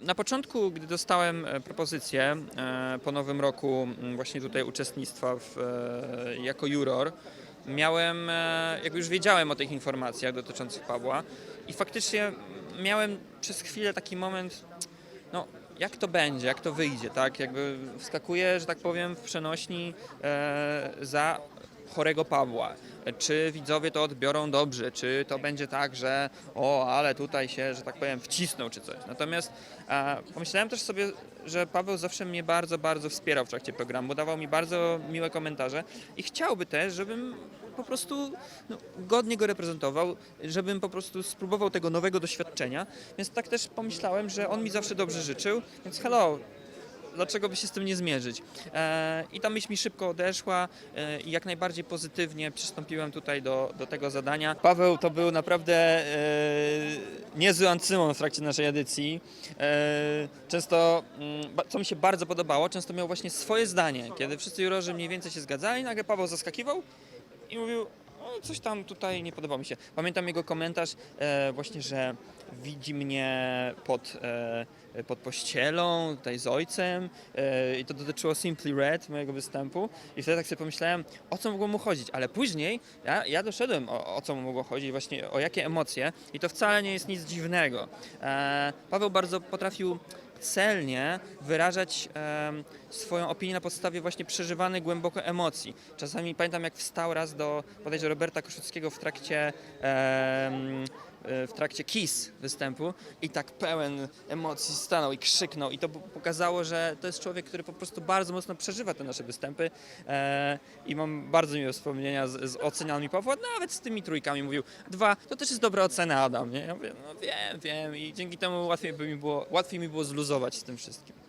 Na początku, gdy dostałem e, propozycję e, po nowym roku właśnie tutaj uczestnictwa w, e, jako juror, miałem, jakby już wiedziałem o tych informacjach dotyczących Pawła i faktycznie miałem przez chwilę taki moment, no jak to będzie, jak to wyjdzie, tak? Jakby wskakuję, że tak powiem, w przenośni za chorego Pawła. Czy widzowie to odbiorą dobrze, czy to będzie tak, że o, ale tutaj się, że tak powiem, wcisnął czy coś. Natomiast e, pomyślałem też sobie, że Paweł zawsze mnie bardzo, bardzo wspierał w trakcie programu, dawał mi bardzo miłe komentarze i chciałby też, żebym po prostu no, godnie go reprezentował, żebym po prostu spróbował tego nowego doświadczenia. Więc tak też pomyślałem, że on mi zawsze dobrze życzył, więc hello, dlaczego by się z tym nie zmierzyć? E, I ta myśl mi szybko odeszła e, i jak najbardziej pozytywnie przystąpiłem tutaj do, do tego zadania. Paweł to był naprawdę e, niezły ancymon w trakcie naszej edycji. Często, mm, co mi się bardzo podobało, często miał właśnie swoje zdanie. Kiedy wszyscy jurorzy mniej więcej się zgadzali, nagle Paweł zaskakiwał i mówił, o, coś tam tutaj nie podoba mi się. Pamiętam jego komentarz e, właśnie, że widzi mnie pod, e, pod pościelą, tutaj z ojcem e, i to dotyczyło Simply Red, mojego występu i wtedy tak sobie pomyślałem, o co mogło mu chodzić, ale później ja, ja doszedłem o, o co mu mogło chodzić, właśnie o jakie emocje i to wcale nie jest nic dziwnego. E, Paweł bardzo potrafił celnie wyrażać swoją opinię na podstawie właśnie przeżywanych głęboko emocji. Czasami pamiętam jak wstał raz do bodajże Roberta Koszuckiego w trakcie w trakcie Kiss występu i tak pełen emocji stanął i krzyknął i to po- pokazało, że to jest człowiek, który po prostu bardzo mocno przeżywa te nasze występy e, i mam bardzo miłe wspomnienia z, z ocenami Pawła, nawet z tymi trójkami mówił, dwa, to też jest dobra ocena Adam, nie? Ja mówię, no wiem, wiem i dzięki temu łatwiej by mi było, łatwiej mi było zluzować z tym wszystkim.